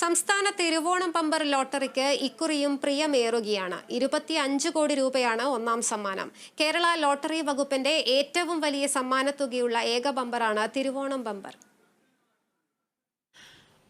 സംസ്ഥാന തിരുവോണം പമ്പർ ലോട്ടറിക്ക് ഇക്കുറിയും പ്രിയമേറുകയാണ്. ഇരുപത്തി അഞ്ച് കോടി രൂപയാണ് ഒന്നാം സമ്മാനം. കേരള ലോട്ടറി വകുപ്പിന്റെ ഏറ്റവും വലിയ സമ്മാനത്തുകയുള്ള ഏക ബമ്പറാണ് തിരുവോണം ബമ്പർ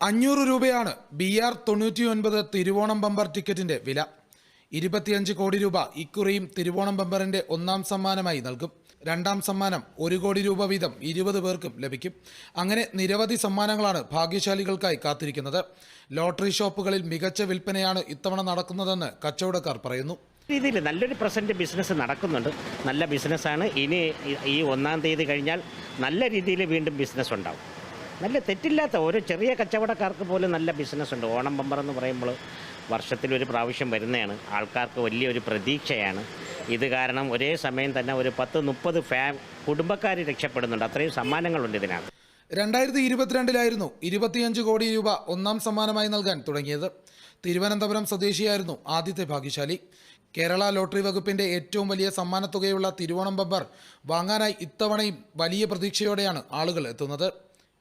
അഞ്ഞൂറ് രൂപയാണ് ബി ആർ തൊണ്ണൂറ്റി ഒൻപത് തിരുവോണം ബമ്പർ ടിക്കറ്റിന്റെ വില. ഇരുപത്തിയഞ്ച് കോടി രൂപ ഇക്കുറിയും തിരുവോണം ബമ്പറിന്റെ ഒന്നാം സമ്മാനമായി നൽകും. രണ്ടാം സമ്മാനം ഒരു കോടി രൂപ വീതം ഇരുപത് പേർക്കും ലഭിക്കും. അങ്ങനെ നിരവധി സമ്മാനങ്ങളാണ് ഭാഗ്യശാലികൾക്കായി കാത്തിരിക്കുന്നത്. ലോട്ടറി ഷോപ്പുകളിൽ മികച്ച വിൽപ്പനയാണ് ഇത്തവണ നടക്കുന്നതെന്ന് കച്ചവടക്കാർ പറയുന്നു. രീതിയിൽ നല്ലൊരു പ്രസന്റ് ബിസിനസ് നടക്കുന്നുണ്ട്. നല്ല ബിസിനസ്സാണ് ഇനി ഈ- ഒന്നാം തീയതി കഴിഞ്ഞാൽ നല്ല രീതിയിൽ വീണ്ടും ബിസിനസ് ഉണ്ടാവും. നല്ല തെറ്റില്ലാത്ത ഓരോ ചെറിയ കച്ചവടക്കാർക്ക് പോലും നല്ല ബിസിനസ് ഉണ്ട്. ഓണം ബമ്പർ എന്ന് പറയുമ്പോൾ വർഷത്തിലൊരു പ്രാവശ്യം വരുന്നതാണ്. ആൾക്കാർക്ക് വലിയൊരു പ്രതീക്ഷയാണ്. ഇത് കാരണം ഒരേ സമയം തന്നെ ഒരു പത്ത് മുപ്പത് ഫാ കുടുംബക്കാർ രക്ഷപ്പെടുന്നുണ്ട്. അത്രയും സമ്മാനങ്ങളുണ്ട് ഇതിനകത്ത്. രണ്ടായിരത്തി ഇരുപത്തിരണ്ടിലായിരുന്നു ഇരുപത്തിയഞ്ച് കോടി രൂപ ഒന്നാം സമ്മാനമായി നൽകാൻ തുടങ്ങിയത്. തിരുവനന്തപുരം സ്വദേശിയായിരുന്നു ആദ്യത്തെ ഭാഗ്യശാലി. കേരള ലോട്ടറി വകുപ്പിന്റെ ഏറ്റവും വലിയ സമ്മാനത്തുകയുള്ള തിരുവോണം ബമ്പർ വാങ്ങാനായി ഇത്തവണയും വലിയ പ്രതീക്ഷയോടെയാണ് ആളുകൾ എത്തുന്നത്.